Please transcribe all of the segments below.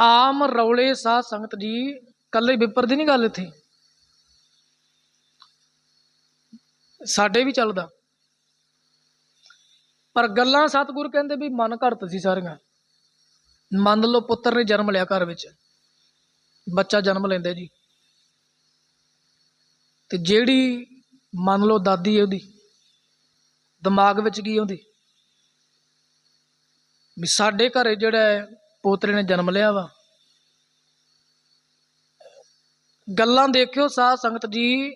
ਆਮ ਰੌਲੇ ਸਾਧ ਸੰਗਤ ਜੀ ਕੱਲੇ ਵਿਪਰ ਦੀ ਨਹੀਂ ਗੱਲ ਇੱਥੇ। ਸਾਡੇ ਵੀ ਚੱਲਦਾ। ਪਰ ਗੱਲਾਂ ਸਤਿਗੁਰ ਕਹਿੰਦੇ ਵੀ ਮਨ ਘੜਤ ਸੀ ਸਾਰੀਆਂ। ਮੰਨ ਲਓ ਪੁੱਤਰ ਨੇ ਜਨਮ ਲਿਆ ਘਰ ਵਿੱਚ। ਬੱਚਾ ਜਨਮ ਲੈਂਦਾ ਜੀ। ਤੇ ਜਿਹੜੀ ਮੰਨ ਲਓ ਦਾਦੀ ਹੈ ਉਹਦੀ ਦਿਮਾਗ ਵਿੱਚ ਕੀ ਆਉਂਦੀ? ਵੀ ਸਾਡੇ ਘਰੇ ਜਿਹੜਾ ਹੈ, ਪੋਤਰੇ ਨੇ ਜਨਮ ਲਿਆ ਵਾ। ਗੱਲਾਂ ਦੇਖਿਓ ਸਾਧ ਸੰਗਤ ਜੀ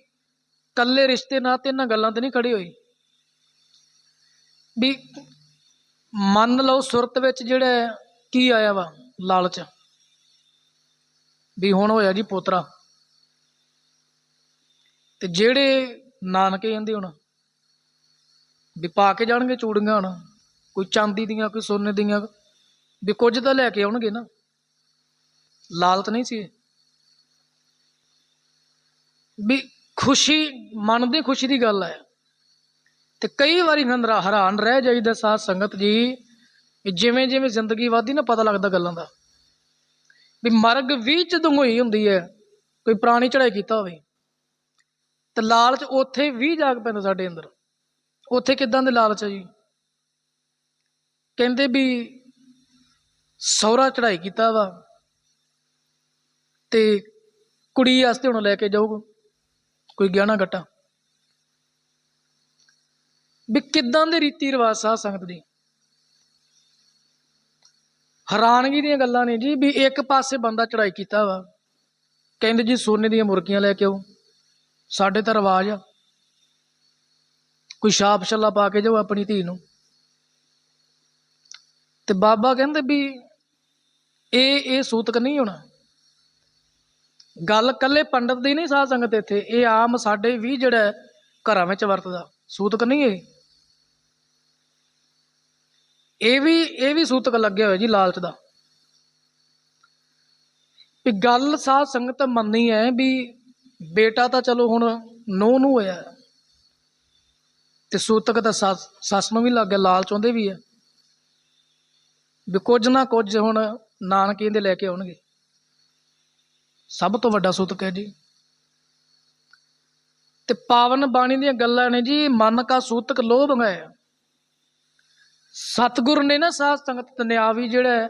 ਕੱਲੇ ਰਿਸ਼ਤੇ ਨਾਤੇ ਇਹਨਾਂ ਗੱਲਾਂ ਤੇ ਨਹੀਂ ਖੜੀ ਹੋਈ। ਵੀ ਮੰਨ ਲਓ ਸੁਰਤ ਵਿੱਚ ਜਿਹੜਾ ਕੀ ਆਇਆ ਵਾ ਲਾਲਚ। ਵੀ ਹੁਣ ਹੋਇਆ ਜੀ ਪੋਤਰਾ। ਤੇ ਜਿਹੜੇ ਨਾਨਕੇ ਕਹਿੰਦੇ ਹੁਣ, ਵੀ ਪਾ ਕੇ ਜਾਣਗੇ ਚੂੜੀਆਂ ਹੁਣ, ਕੋਈ ਚਾਂਦੀ ਦੀਆਂ, ਕੋਈ ਸੋਨੇ ਦੀਆਂ। ਵੀ ਕੁਝ ਤਾਂ ਲੈ ਕੇ ਆਉਣਗੇ ਨਾ। ਲਾਲਚ ਨਹੀਂ ਸੀ ਵੀ ਖੁਸ਼ੀ, ਮਨ ਦੀ ਖੁਸ਼ੀ ਦੀ ਗੱਲ ਹੈ। ਤੇ ਕਈ ਵਾਰੀ ਨੰਦਰਾ ਹੈਰਾਨ ਰਹਿ ਜਾਈਦਾ ਸਾਧ ਸੰਗਤ ਜੀ ਵੀ ਜਿਵੇਂ ਜਿਵੇਂ ਜ਼ਿੰਦਗੀ ਵਧਦੀ ਨਾ ਪਤਾ ਲੱਗਦਾ ਗੱਲਾਂ ਦਾ। ਵੀ ਮਰਗ ਵੀ ਜਦੋਂ ਹੋਈ ਹੁੰਦੀ ਹੈ, ਕੋਈ ਪ੍ਰਾਣੀ ਚੜਾਈ ਕੀਤਾ ਹੋਵੇ, ਤੇ ਲਾਲਚ ਉੱਥੇ ਵੀ ਜਾਗ ਪੈਂਦਾ ਸਾਡੇ ਅੰਦਰ। ਉੱਥੇ ਕਿਦਾਂ ਦੇ ਲਾਲਚ ਹੈ ਜੀ? ਕਹਿੰਦੇ ਵੀ ਸਹੁਰਾ ਚੜਾਈ ਕੀਤਾ ਵਾ ਤੇ ਕੁੜੀ ਵਾਸਤੇ ਹੁਣ ਲੈ ਕੇ ਜਾਊਗਾ। ਕੋਈ ਗਿਆਣਾ ਗੱਟਾ। ਵੀ ਕਿਦਾਂ ਦੇ ਰੀਤੀ ਰਿਵਾਜ ਸਾਧ ਸੰਗਤ ਦੀ? ਹੈਰਾਨਗੀ ਦੀਆਂ ਗੱਲਾਂ ਨੇ ਜੀ, ਵੀ ਇੱਕ ਪਾਸੇ ਬੰਦਾ ਚੜਾਈ ਕੀਤਾ ਵਾ, ਕਹਿੰਦੇ ਜੀ ਸੋਨੇ ਦੀਆਂ ਮੁਰਗੀਆਂ ਲੈ ਕੇ ਆਓ, ਸਾਡੇ ਤਾਂ ਰਿਵਾਜ ਆ। ਕੋਈ ਛਾਪ ਛੱਲਾ ਪਾ ਕੇ ਜਾਓ ਆਪਣੀ ਧੀ ਨੂੰ। ਤੇ ਬਾਬਾ ਕਹਿੰਦੇ ਵੀ ਇਹ ਇਹ ਸੂਤਕ ਨਹੀਂ ਹੋਣਾ? ਗੱਲ ਕੱਲੇ ਪੰਡਤ ਦੀ ਨਹੀਂ ਸਾਧ ਸੰਗਤ ਇੱਥੇ, ਇਹ ਆਮ ਸਾਡੇ ਵੀ ਜਿਹੜਾ ਘਰਾਂ ਵਿੱਚ ਵਰਤਦਾ। ਸੂਤਕ ਨਹੀਂ ਇਹ? ਇਹ ਵੀ ਇਹ ਵੀ ਸੂਤਕ ਲੱਗਿਆ ਹੋਇਆ ਜੀ ਲਾਲਚ ਦਾ। ਵੀ ਗੱਲ ਸਾਧ ਸੰਗਤ ਮੰਨੀ ਹੈ ਵੀ ਬੇਟਾ ਤਾਂ ਚਲੋ ਹੁਣ ਨੋ ਨੂੰ ਹੋਇਆ। ਹੈ। ਤੇ ਸੂਤਕ ਤਾਂ ਸੱਸ ਸੱਸ ਨੂੰ ਵੀ ਲੱਗ ਗਿਆ, ਲਾਲਚ ਉਹਦੇ ਵੀ ਹੈ। ਵੀ ਕੁਝ ਨਾ ਕੁਝ ਹੁਣ ਨਾਨਕੇ ਦੇ ਲੈ ਕੇ ਆਉਣਗੇ। ਸਭ ਤੋਂ ਵੱਡਾ ਸੂਤਕ ਹੈ ਜੀ। ਤੇ ਪਾਵਨ ਬਾਣੀ ਦੀਆਂ ਗੱਲਾਂ ਨੇ ਜੀ ਮਨ ਕਾ ਸੂਤਕ ਲੋਭ ਹੈ। ਸਤਿਗੁਰ ਨੇ ਨਾ ਸਾਧ ਸੰਗਤ ਤਨਿਆਵੀ ਜਿਹੜਾ ਹੈ,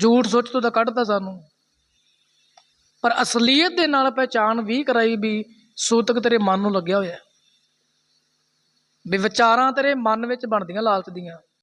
ਝੂਠ ਸੋਚ ਤੋਂ ਤਾਂ ਕੱਢਤਾ ਸਾਨੂੰ। ਪਰ ਅਸਲੀਅਤ ਦੇ ਨਾਲ ਪਹਿਚਾਣ ਵੀ ਕਰਾਈ ਵੀ ਸੂਤਕ ਤੇਰੇ ਮਨ ਨੂੰ ਲੱਗਿਆ ਹੋਇਆ ਵੀ ਵਿਚਾਰਾਂ ਤੇਰੇ ਮਨ ਵਿੱਚ ਬਣਦੀਆਂ ਲਾਲਚ ਦੀਆਂ।